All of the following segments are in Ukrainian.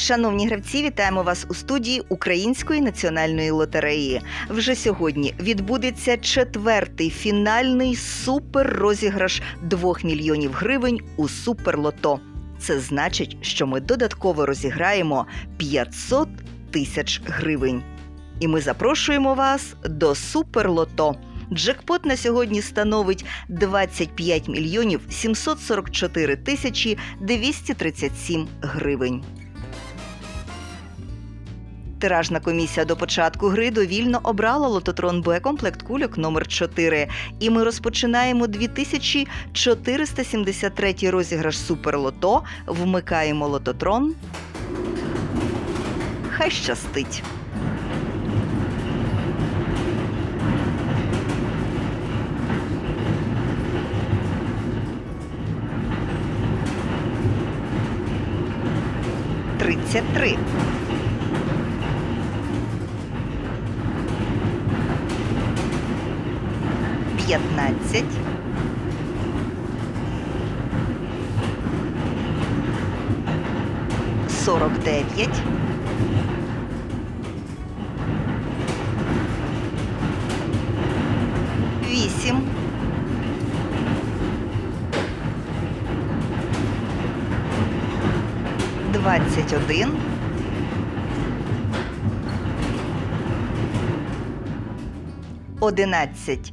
Шановні гравці, вітаємо вас у студії Української національної лотереї. Вже сьогодні відбудеться четвертий фінальний суперрозіграш 2 мільйонів гривень у суперлото. Це значить, що ми додатково розіграємо 500 тисяч гривень. І ми запрошуємо вас до суперлото. Джекпот на сьогодні становить 25 мільйонів 744 тисячі 237 гривень. Тиражна комісія до початку гри довільно обрала лототрон Б комплект кульок номер 4 І ми розпочинаємо 2473 розіграш Суперлото. Вмикаємо лототрон. Хай щастить. Тридцять три. П'ятнадцять. Сорок дев'ять. Вісім. Двадцять один. Одинадцять.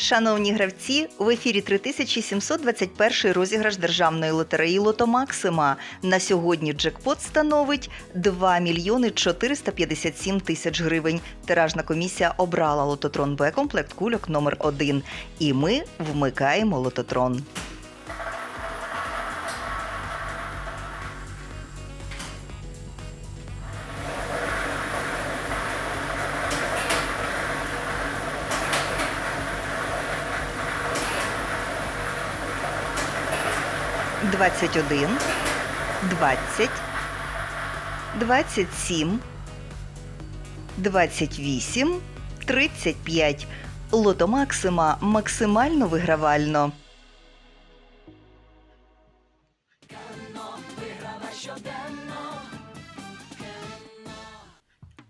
Шановні гравці, в ефірі 3721 розіграш державної лотереї Лото Максима. На сьогодні джекпот становить 2 мільйони 457 тисяч гривень. Тиражна комісія обрала лототрон Б комплект кульок номер 1 І ми вмикаємо лототрон. Двадцять один, двадцять, двадцять сім, двадцять вісім, тридцять п'ять. Лото Максима максимально вигравально.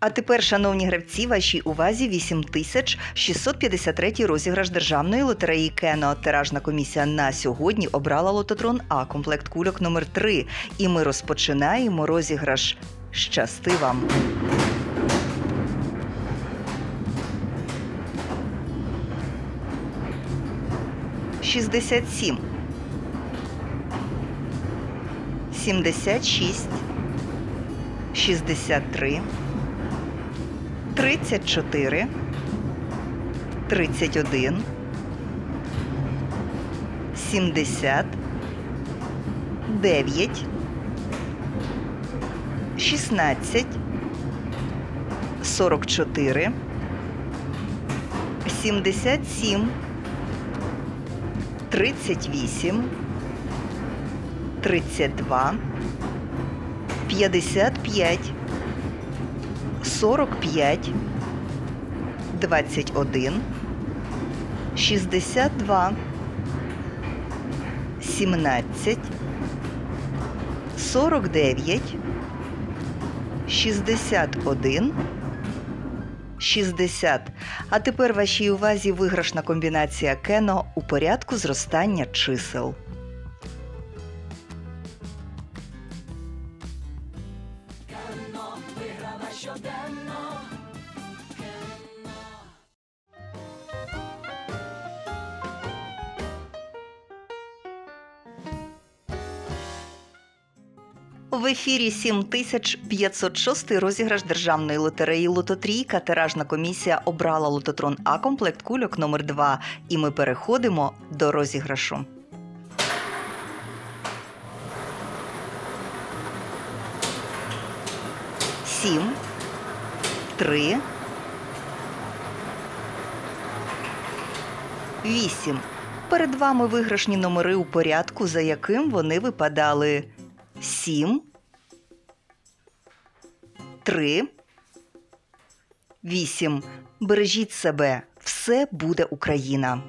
А тепер, шановні гравці, вашій увазі 8653 розіграш державної лотереї Кено. Тиражна комісія на сьогодні обрала лототрон А комплект кульок номер 3 І ми розпочинаємо розіграш. Щасти вам! Шістдесят сім. Сімдесят шість. Шістдесят три. 34, 31, 70, 9, 16, 44, 77, 38, 32, 55, 45, 21, 62, 17, 49, 61, 60. А тепер вашій увазі виграшна комбінація Кено у порядку зростання чисел. В ефірі 7506 розіграш державної лотереї Лототрійка. Тиражна комісія обрала лототрон А комплект кульок номер 2 І ми переходимо до розіграшу. Сім, три, вісім, Перед вами виграшні номери у порядку, за яким вони випадали: 7, 3, 8. Бережіть себе. Все буде Україна.